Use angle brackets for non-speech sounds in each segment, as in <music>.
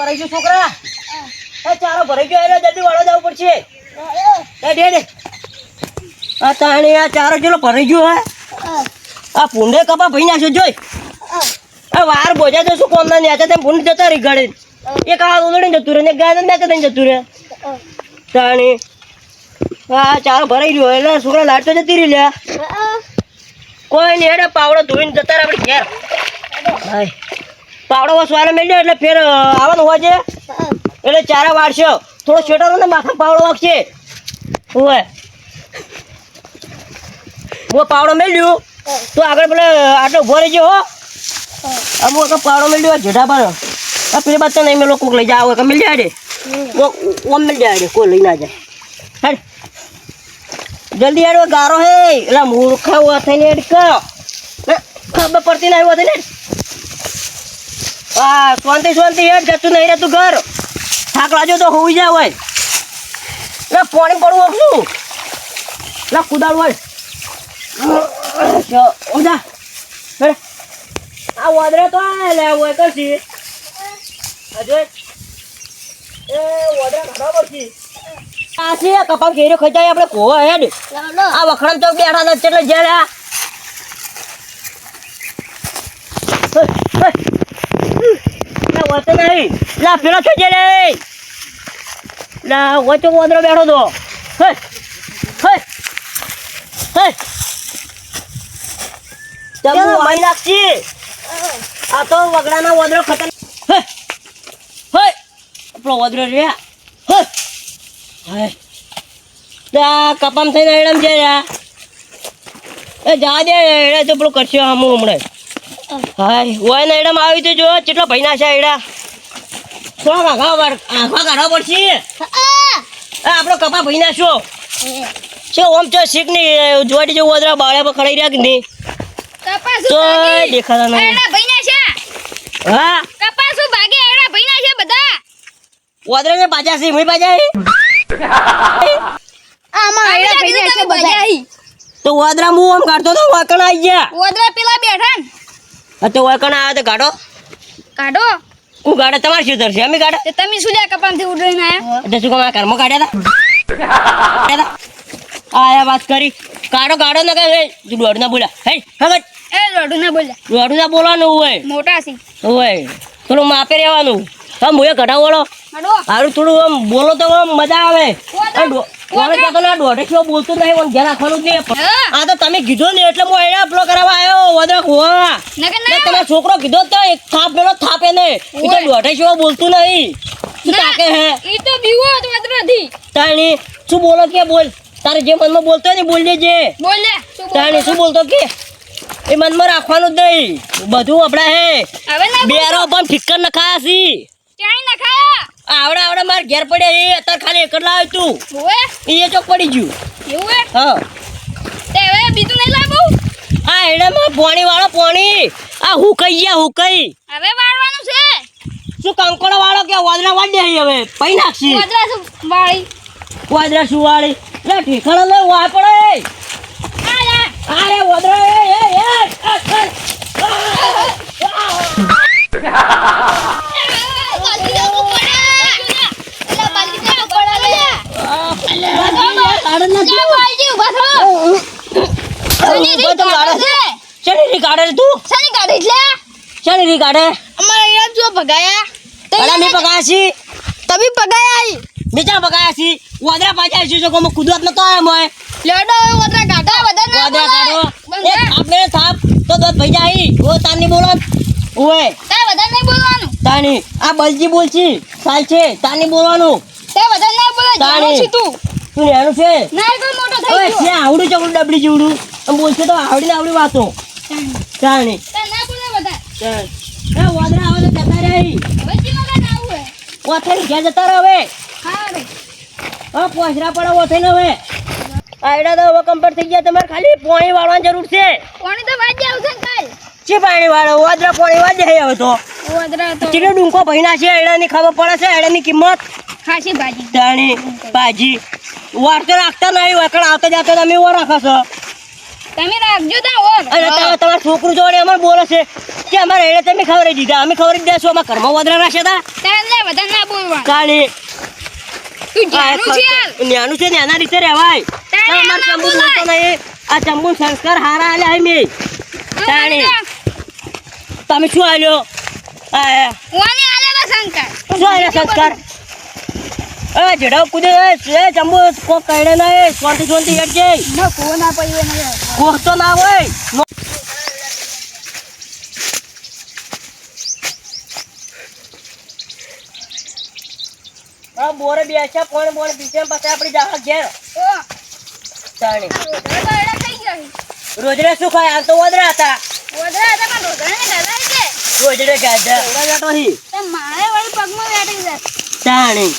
ભરાઈ ગયું છોકરા. એ ચારો ભરાઈ ગયો એટલે જલ્દી વાળો જવું પડશે. એ દે દે. આ તાણી, આ ચારો જેલો ભરાઈ ગયો, હે? આ ભૂંડે કપા ભઈ નાખ્યો, જોઈ. આ વાર બોજા તો શું કોમ નેતા તેમ ભૂંડ જતા રહી ગળે એક આ ઉલડીને જતું રહે ને ગાય નેચા થઈને જતું રહે. તાણી, આ ચારો ભરાઈ ગયો, એટલે છોકરા લાટ તો જતી રહી લે કોઈ નહીં પાવડો ધોઈને જતા રહે આપણે ઘેર. હાય. પાવડો વસવાને મેળ્યો એટલે ફેર આવવાનું હોય છે? એટલે ચારા વાળશો થોડો છેટો ને માથા પાવડો વાગશે. હોય? હું પાવડો મેળ્યું? તો આગળ પેલે આટલો ઊભો રહી હો. અમુક વખત પાવડો મેળ્યો જેઠા પર. આ પેલી બાદ નહીં મેલો કોક લઈ જાય કે મિલ જાય રે ઓમ મિલ જાય રે કોઈ લઈ ના જાય. હેડ. જલ્દી હેડ ગારો હે. એટલે મૂર્ખા થઈને હેડ કર ખબર પડતી ના આવ્યો થઈને. હા શાંતિ શાંતિ હેડ જતું નહીં રહેતું ઘર. થાક લાજો તો હોવી જાય હોય. એટલે પાણી પડવું આપશું એટલે કુદાળ હોય. ઓજા. આ વાદળે તો આ લે હોય કશી આ જોઈ. એ વાદળા ઘણા પડશી. આ છે કપાસ ઘેરો ખચાય આપણે કોવા હેડ આ વખણામ ચોક બેઠા હતા એટલે જ્યારે આ હે, હે. લા વાતો નહીં. લા પેલો થઈ જાય રે લા વચ્ચે વાંદરો બેઠો તો. હે હે હે. ચાલો મારી નાખશી આ તો વગડાના વાંદરો ખતર હે હે. આપણો વાંદરો રે. હે. હે. તા કપામ થઈને એડમ છે રે એ જા દે એડા તો પેલું કરશે હમું હમણાં. હાય ઓય ને આવી તો જો કેટલા ભઈના છે એડા? સો કાકા વાર આખા કાઢવા પડશે? એ આપણો કપા ભઈના છો? છે ઓમ ચો શીખની જોડી જેવું ઓદરા બાળે પર ખડાઈ રહ્યા કે નહીં? કપાસ તો દેખાતા નહીં. એડા ભઈના છે? હા? કપાસ ભાગે? એડા ભઈના છે બધા? ઓદરા ને પાછા સી મુઈ પાછા આમાં એડા ભઈના છે બધા. તો ઓદરા મુ આમ કાઢતો તો વાકણ આવી ગયા. ઓદરા પેલા બેઠા તો વાકણ આવે તો કાઢો. કાઢો? કુ ગાડે તમારે શું ધરશે અમે ગાડે તે તમે શું લ્યા કપામથી ઉડરીને આયા? એટલે શું કામ આ કાઢ્યા હતા આયા વાત કરી. કાઢો કાઢો ને તું દોડ ના બોલ્યા. હે હવે એ રોડું ના બોલ્યા. દોડ ના બોલવાનું હોય. મોટા છે. હોય. થોડું માપે રહેવાનું. હા મુએ કઢાવ વાળો હાડો સારું થોડું આમ બોલો તો મજા આવે. ઓદરા, આ દો- કોણે કહેતો ના દોઢે કેવો બોલતું નહીં પણ ધ્યાન રાખવાનું જ નહીં. આ તો તમે કીધું ને એટલે હું એને અપલો કરાવવા આવ્યો વદરા હોવા તમારો છોકરો કીધો તો એક થાપ પેલો થાપે ને એ તો ઓય. દોઢે કેવો બોલતું નહીં. શું. તાકે હે? એ તો બીવો હતો નથી. તાણી શું બોલો કે બોલ? તારે જે મનમાં બોલતો ને બોલ દેજે. બોલ લે તાણી શું બોલતો કે? એ મનમાં રાખવાનું જ નહીં. બધું આપડા હે. બેરો પણ ઠીકર નખાયા છી. ક્યાંય ના ખાયા આવડે આવડે માર ઘેર પડ્યા એ અત્યારે ખાલી એક જ લાવ્યો તું. ઓએ એ ચોક પડી ગયું. એવું હે? હા. તે હવે બીજું નહીં લાવું આ એડામાં પોણી વાળો પોણી. આ હુકઈ ગયા હુકઈ હવે વાળવાનું છે. શું કંકોડો વાળો કે વાદરા વાળી દે હવે? પૈ નાખશી. વાદરા શું વાળી? વાદરા શું વાળી? લે ઠેકાણો લે વા પડે. અરે વાદરા એ એ એ <laughs> <laughs> <laughs> આ, આ, આ, કાઢે નથી. ઊભો તો કાઢે છે. શેની રી કાઢે છે તું શેની રી કાઢે અરે મી પગાસી બીજા પગાસી વાદરા પાછા છે જો કોમ કુદરત નતો આયો સાપ તો દોત ભઈ જાય. ઓ તાની બોલો ઓએ તાની આ બલજી બોલછી ચાલ છે. તાની બોલવાનું. તાણી. તું. નેનું છે? ઓએ છે આવડું ચકડું ડબડી જેવડું? આમ બોલશે તો આવડી આવડી વાતો. તાણી ચાલ. એ વાદરા આવે તો જતા રહી. ઓથે ઘેર જતા રહે હવે. હા પોસરા પડે ઓથે ને હવે. આયડા તો હવે કમ્પ્લીટ થઈ ગયા તમારે ખાલી પાણી વાળવાની જરૂર છે. છે પાણી વાળો? વાદરા પાણી વાળે હવે તો. કેટલો ડુંકો ભઈના છે એડાની ખબર પડે છે એડાની કિંમત. ખાસી ભાજી. દાણી ભાજી. વાર તો રાખતા નહીં વકડ આવતા જતા તમે એવો રાખો છો. તમે રાખજો તા ઓર. અને તમે તમારા છોકરું જોડે અમારે બોલે છે કે અમારે એને તમે ખવડાવી દીધા. અમે ખવડાવી દેશું અમારે ઘરમાં વધરા રાખશે તા તારે બધા ના બોલવા. કાળી તું જાણું છે નાના રીતે રહેવાય. તારે અમારે ચંબુ બોલતો નહીં. આ ચંબુ સંસ્કાર હારા આલ્યા હે મેં તાણી. તમે શું આલ્યો? આ ઓને શંકર શું આલ્યા સંસ્કાર? એ જડાવ કુદે એ ચંબુ કઈડે ના એ શાંતિ શાંતિ હેડજે ન કો ના પડ્યો ને? કોક તો ના હોય. બોરે કોણ પછી આપડી જાહા ઘેર. રોજડે શું ખાય? હાલ તો વધરા હતા. રોજ હતા પણ ને છે. હી તે મારે વળી પગમાં બેઠી જાય. તાણી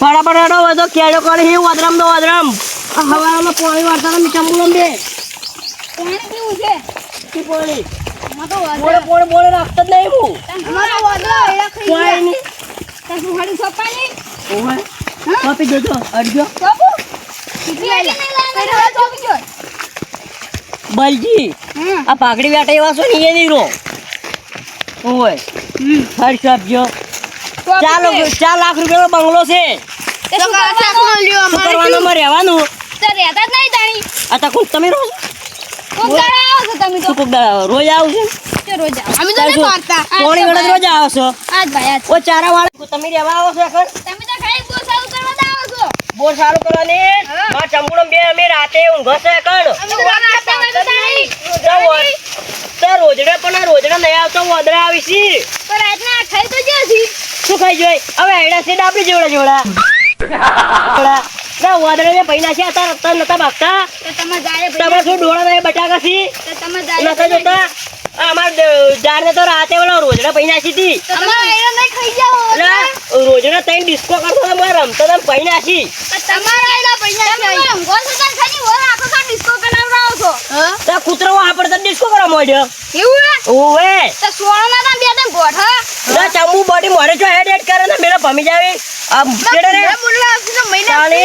ફટાફટ હેડો વધો કેડો કરે હી વદરામ તો વદરામ. આ હવારમાં પાણી વાળતા ને ચંબુલમ બે. પાણી છે? કી પાણી બોલે બોલે બોલે રાખતો જ નહીં હું. એમાં તો એડા ખાઈ ગયા. પાણી તે સુહાડી સોપાની ઓહે કાપી દેજો અડજો. સોપુ? કેટલી આલી નહીં લાગે. હવે સોપી ગયો બલજી હમ. આ પાઘડી બેઠા એવા છો ને એ નહીં રો ઓય આપજો ચાર લાખ રૂપિયાનો બંગલો છે. તે કરવાનું? માં રહેવાનું. તો રહેતા જ આ તો નહીં પાડતા કોણી વડે તો. ખાલી આ ખાઈ તો જ્યાંથી શું ખાઈ જોઈ? હવે એડા સીડા આપણે જોડા જોડા ને પૈના છે અત્યારે અત્યારે નતા ભાગતા. તો તમે શું ડોળા નહીં બટાકા છી? તો તમે જાય નતા જોતા? અમાર જાર ને તો રાતે ઓલો રોજડા પૈના જાઓ રોજડા તઈ ડિસ્કો કરતો તો રમતો તો પૈના છી. તમારા તમે તો ડિસ્કો છો? તે કૂતરો આપણે તને ડિસ્કો કરવા માંડ્યો? એવું હે? ઓવે. તે સોણો ના બે ત્રણ ગોઠ હા? ના ચંબુ બોડી મોઢે જો હેડ હેડ કરે ને મેરે ભમી જાવે. આ કેડે રે. બોલવા આવશે તો મહિના તાણે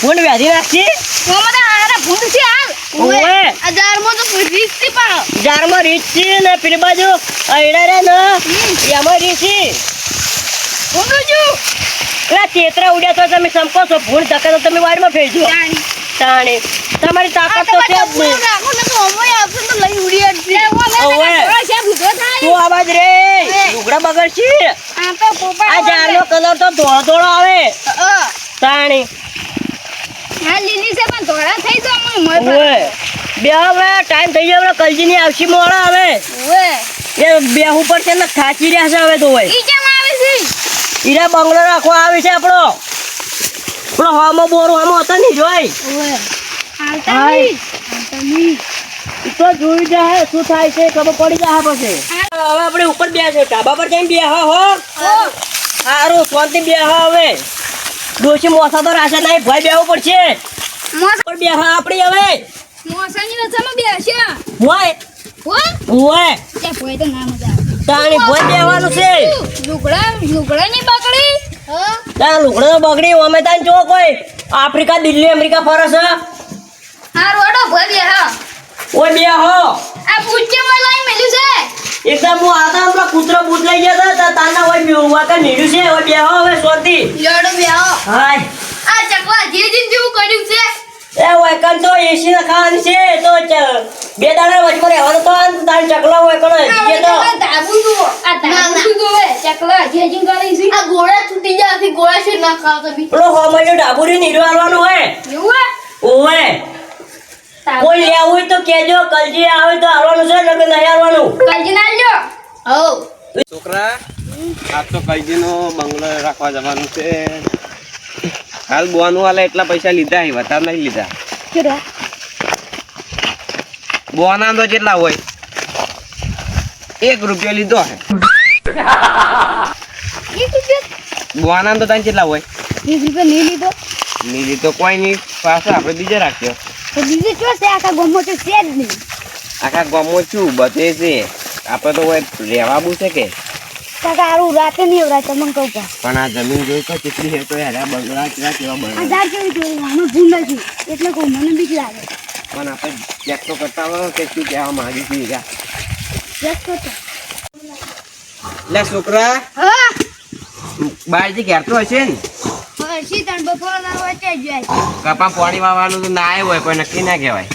ફોન વ્યાધી નાખી મને આરા ભૂંડ છે હાલ. ઓવે. હજારમાં તો રીસથી પણ. જારમાં રીત છે ને પેલી બાજુ અયડા રે ને એમાં રીત છે. ભૂંડ જો એટલે ચેતરા ઉડ્યા તો તમે સમકો છો ભૂણ ધક્કા તો તમે વાડમાં ફેરજો. તાણે તમારી તાકાત તો છે જ નહીં રાખો ને તો અમોય આવશે. તો લઈ ઉડી અડશે ઓવે. છે ભૂતો થાય. શું આવાજ રે. લુગડા બગડશે આ તો પોપા આ જારનો કલર તો ધોળો ધોળો આવે. તાણે. હા લીલી છે પણ ધોળા થઈ તો અમે મોય ઓવે. બે હવે ટાઈમ થઈ ગયો કલજી કલજીની આવશી મોડા હવે. ઓવે. એ બે ઉપર છે ને ખાચી રહ્યા છે હવે તો હોય ઈ કેમ આવે છે. ઈરા બંગલો રાખવા આવે છે આપણો. આપણો હામો બોરો હામો હતો ને જોઈ. હાય. નહીં? હાલતા નહીં. તો જોઈ જાય શું થાય છે ખબર પડી જાય પછી. હવે આપણે ઉપર બેસો ધાબા પર જઈને બેહો હો. સારું શાંતિ બેહો હવે. ડોશી મોસા તો રાશે નહીં ભય બેહવું પડશે. મોસ પણ બેહો આપણી હવે. મોસાની રસામાં બેસ્યા. હોય. હોય? તે કોઈ તો ના મજા તાણી ભય બેહવાનું છે. લુગડા લુગડા ની બકડી હા? લુકડો બગડી અમે તાન જો કોઈ. આફ્રિકા દિલ્હી અમેરિકા ફરસ હા? રોડો ભરી હા. ઓય બેહો આ પૂછે મને લઈ મેલ્યું છે? એકદમ હું આતા હમણાં કૂતરો બૂટ લઈ ગયા હતા તા તાના હોય બેહવા કે નીડ્યું છે ઓય બેહો હવે સોતી. લડો બેહો હાય. આ ચકવા જીજીન જેવું કર્યું છે. એ વૈકન તો એસી ના ખાવાની છે તો બે દાડા વચમાં રહેવાનું તો તાર ચકલા તો આ શું જોવે ચકલા ધીરે ધીરે કરી છે. આ ગોળા તૂટી જાય છે ગોળા છે ના ખાવ તો બી. પેલો હોમજો ડાબુરી નીરવા આલવાનું હોય. એવું હે ઓવે. કોઈ લેવું હોય તો કેજો કલજી આવે તો આવવાનું છે નકર નહીં કાલજી ના લ્યો હો છોકરા આજ તો કઈજીનો બંગલો રાખવા જવાનું છે. હાલ બોવાનું હાલે એટલા પૈસા લીધા હે વધારે નહીં લીધા. બોના તો કેટલા હોય. એક રૂપિયો લીધો હે. બોના તો તને કેટલા હોય. એક રૂપિયો નહીં લીધો? નહીં લીધો કોઈ નહીં પાછો આપણે બીજે રાખ્યો. તો બીજે શું છે? આખા ગમો છે જ નહીં. આખા ગમો છું બધે છે. આપણે તો હોય રહેવાવું છે કે. કાકા આરું રાતે નહીં એવરાય તમને કહું કા પણ આ જમીન જોઈ તો કેટલી હે તો યાર બગડા કેવા કેવા આ બને કેવી જોઈ આમાં ભૂલ નથી એટલે કહું મને બીક લાગે. પણ આપણે ચેક તો કરતા હોય કે શું કહેવા માંગી છે જા લે છોકરા હા. ઘેર તો હશે ને? હશે તણ બપોરના વચ્ચે જ જાય. કપા પાણી વાવવાનું તો ના આવ્યું હોય કોઈ નક્કી ના કહેવાય.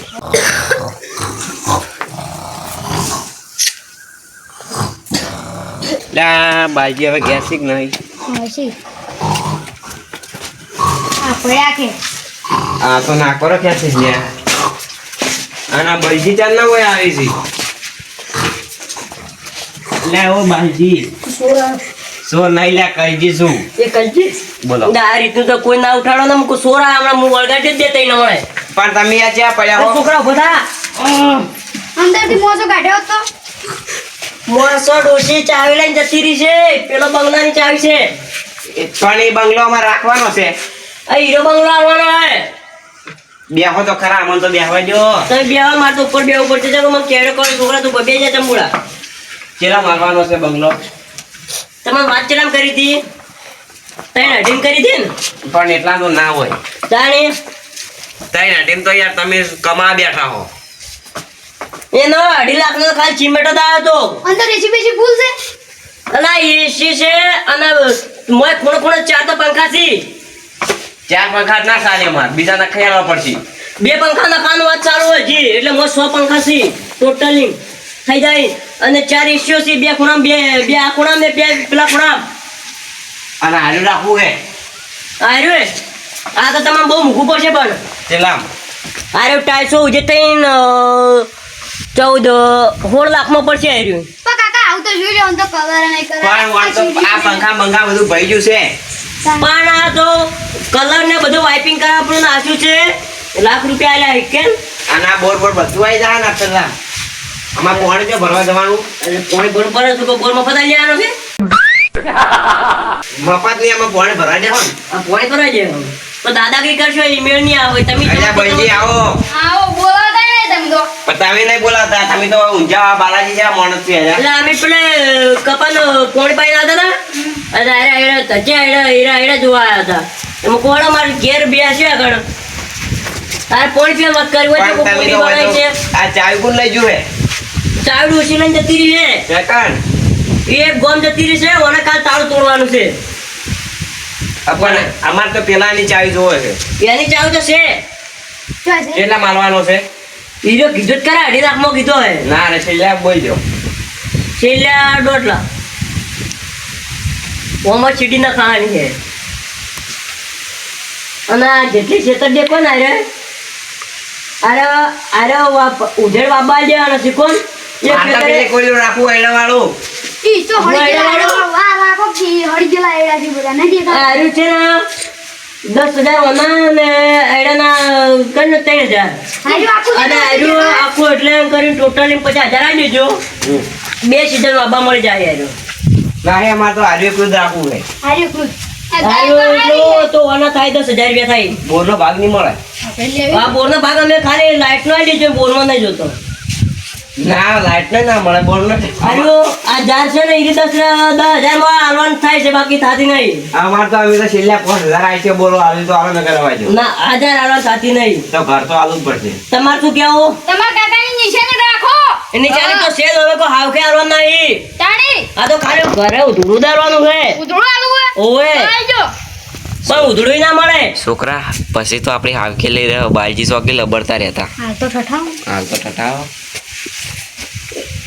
લા બાજી હવે ગેસ કે નહીં આ તો નાકો ક્યાં છે લ્યા અને આ બળજી ચાલ ના હોય આવી છે લે ઓ બાલજી સોર નહીં લે કહીજી શું એ કલજી બોલો આ રીતનું તો કોઈ ના ઉઠાડો ને મૂકું સોરા હમણાં હું વળગાડી જ દેતા ન મળે પણ તમે આ ચા પડ્યા હો છોકરા બધા અંદરથી મોજો કાઢ્યો તો મોસો ડોશી ચાવી લઈને જતી રહી છે. પેલો બંગલાની ચાવી છે. પણ એ બંગલો અમારે રાખવાનો છે. આ હીરો બંગલો આવવાનો હે. બેહો તો ખરા અમને તો બેહવા જો તમે બેવા મારે તો ઉપર બેવું પડશે. ચાલો મને કેડો કરો છોકરા તું બબે જાય ચંબુડા ચેલા મારવાનો છે બંગલો? તમે વાત ચલામ કરી હતી? તને અઢીમ કરી હતી ને? પણ એટલા તો ના હોય. જાણી. તઈ ટીમ તો યાર તમે કમા બેઠા હો. એનો અઢી લાખ નો ખાલી ચીમેટો દાયો આવ્યો તો. અંદર એસી બેસી ફૂલ છે? અને એસી છે અને મોય ખૂણો ખૂણો ચાર તો પંખા છે. ચાર પંખા ના ચાલે માર બીજા ના ખેલવા પડશે. બે પંખા નાખવાનું વાત ચાલુ હોય જી. એટલે મોય સો પંખા છે. ટોટલી થઈ જાય. અને ચાર એસીઓ છે બે ખૂણા બે બે આ ખૂણા ને બે પેલા ખૂણા અને હારું રાખવું હે? આર્યો એ? આ તો તમારે બહુ મૂકવું પડશે પણ. ચેલા આર્યો ટાઈસો ઉજે તઈને ચૌદ સોળ લાખમાં પડશે આર્યું પણ કાકા આવું તો જોઈ લો તો કલર નહીં કરે પણ વાળ આ પંખા બંખા બધું ભઈ ગયું છે. પણ આ તો કલર ને બધું વાઇપિંગ કરવા આપણું નાખ્યું છે. લાખ રૂપિયા આલ્યા કેમ અને આ બોર બોર બધું આવી જાય ના પેલા આમાં પોણી જો ભરવા જવાનું? પોણી બોર પર તો બોરમાં ફસાઈ જવાનું છે. મફત નહીં આમાં પોણી ભરવા જવાનું આ પોણી પર જ તો દાદાગીરી કરશો ઈમેલ નહીં આવે તમે અલ્યા ભાઈજી આવો. આવો બોલાતા નહીં તમે તો. તમે નહીં બોલાવતા. તમે તો ઊંઝા બાલાજી જેવા માણસ છે એટલે અમે પેલે કપાનો કોણ પાઈ હતા ને અને અરે આયરા તજે આયરા હીરા આયરા જોવા આવ્યા હતા એમાં કોણ અમારે ઘેર બે છે આગળ? તારે પોણી પીવા મત કરવી હોય તો હોય બનાવી છે. આ ચાવી કોણ લઈ જુએ ચાવડી ઓછી લઈને જતી રહી છે એ એક ગોમ જતી રહી છે ઓને કાલ તાળું તોડવાનું છે. પણ અમાર તો પેલાની ચાવી જોવે છે. એની ચાવી તો છે. કેટલા માલવાનો છે? બીજો કીધું જ ખરા અઢી લાખમાં કીધો હે. ના રે છેલ્લા બોલજો. છેલ્લા દોઢ લાખ ઓમાં ચીડી ના ખાવાની છે. અને જેટલી છેતર દે કોણ અરે અરે અરે ઉધેડ બાબા જે અને શીખો પેલે રાખવું એના વાળું ઈ હળી ગયેલા વાળો. વાહ લાખો કી હળી ગયેલા એડા છે બધા નહીં આ છે ને દસ હજાર ઓના ને એડાના કરીને ત્રણ હજાર. અને હાર્યું આખું એટલે એમ કરીને ટોટલ પચાસ હજાર આવી દેજો. બે સીઝન બાબા મળી જાય હાર્યું ના હે અમારે તો હાર્યું જ રાખવું છે. હારી તો ઓના થાય દસ હજાર રૂપિયા થાય. બોરનો ભાગ નહીં મળે. આ બોરનો ભાગ અમે ખાલી લાઈટ નો આવી દેજો બોરમાં નહીં જોતો. ના લાઈટ ને ના મળે બોરનો હાર્યું આ જાર છે ને એ દસ દસ હજારમાં હાલવાનું થાય છે બાકી થતી નહીં અમારે તો અમે તો છેલ્લા પાંચ હજાર આવી છે બોલો આવી તો આવે કરવા જો ના હજાર હાલવાનું થતી નહીં તો ઘર તો આલું જ પડશે. તમારે શું કેવું? તમારા કાકાની નિશાની રાખો. એની ચાલે તો સેલ હવે કોઈ હાવખે હાલવાનું નહીં તાણી આ તો ખાલી ઘરે ઉધડું દારવાનું છે. ઉધડું આલું હે આવજો પણ ઉધડું ના મળે. છોકરા પછી તો આપણે હાવખે લઈ રહ્યો બાલજી ચોકી લબડતા રહેતા. હાલ તો ઠઠાવ હાલ તો ઠઠાવો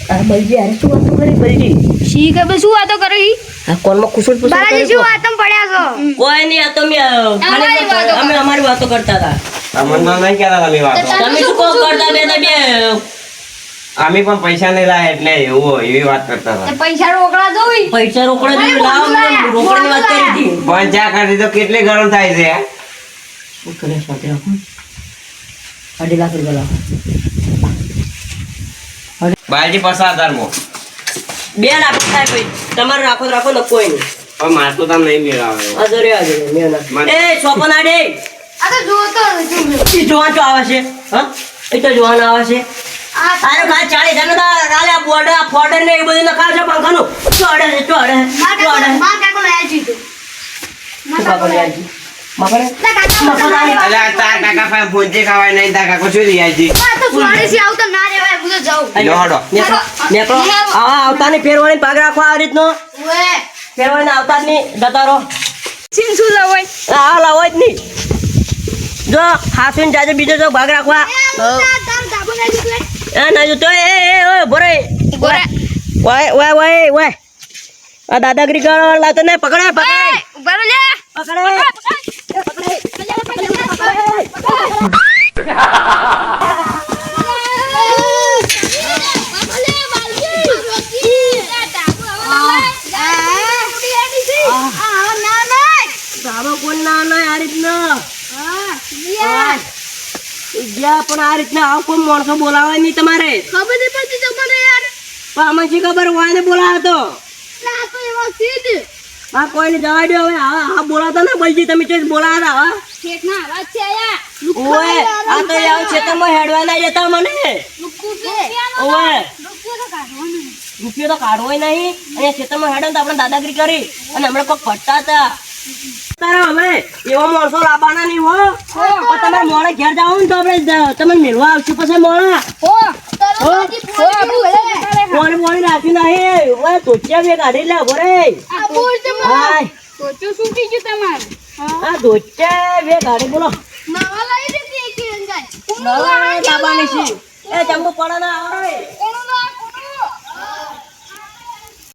આ બલજી અરે શું વાતો કરી બલજી શી કે શું વાતો કરી આ કોનમાં કુશળ પુશળ બાલાજી શું વાતમ પડ્યા છો? કોઈ નહીં આ તો મેં, અ, ખાલી અમારી વાતો અમે અમારી વાતો કરતા હતા. તમને નહીં કહેતા તમે વાતો. તમે શું કહો કરતા બે બે અમે પણ પૈસા નહીં લાયા એટલે એવું હોય, એવી વાત કરતા હતા. પૈસા રોકડા દોઈ પૈસા રોકડા લાવો વાત કરી હતી. પણ ચા તો કેટલી ગરમ થાય છે? શું કરે સાથે અઢી લાખ રૂપિયા લાવો. બાલજી પસાર હજારમાં બે લાખ થાય ભાઈ. તમારે રાખો તો રાખો ને કોઈ નહીં પણ માર તો તમને નહીં મેળાવે. આ જો રે આ મેં એ સોપન આડે. આ તો જોતો તો ઈ જોવા તો આવે છે હા? એ તો જોવાના આવે છે. આ અરે ખાલી ચાલીસ હજાર નો રાલે આ બોર્ડ આ ફોર્ડર ને એ બધું નખાવ છે પંખાનું. ચોડે છે ચોડે ચોડે માર કાકો લાયા છે? તો માર કાકો લાયા છે. ફેરવાની પાગ રાખો આ રીતનો. ફેરવાની આવતાની શું રહો આ લાવો જ નહીં. જો હાસુન જાજે બીજો જો ભાગ રાખવા. એ ના જો તો એ એ ઓય બોરે વાય વાય વાય વાય આ દાદાગીરી કરો લાવતો ને પકડે પકડે. પકડે. ના ના પણ આ રીતના આવ કોઈ માણસો બોલાવાય નહીં તમારે. ખબર નહીં પડતી તમને યાર. પણ આમાં શી ખબર હોય ને બોલાવે તો? ના તો એમાં સીધ આ કોઈને જવા દો હવે. આ આ બોલાવતા બલજી તમે ચોઈસ બોલાવતા હા? શેઠના અવાજ છે આયા. ઓએ આ તો યાર ખેતરમાં હેડવા ના જતા મને. ઓએ રૂપિયો તો કાઢવો નહીં. અને ખેતરમાં હેડો તો આપણે દાદાગીરી કરી. અને હમણાં કોઈ પટ્ટા હતા. તારા હવે એવા માણસો લાવવાના નહીં હો. પણ તમે મોડે ઘેર જાઓ ને તો આપણે તમને મેળવા આવશું પછી મોડા. મોડે મોડે રાખ્યું નહીં ધોતિયા બે કાઢી લે ભરે. તમારું. આ ધોતિયા બે કાઢી બોલો. નવા લઈ દીધી એક અંગાઈ નવા લાવવાની છે. એ જમ્બુ પડે ના આવે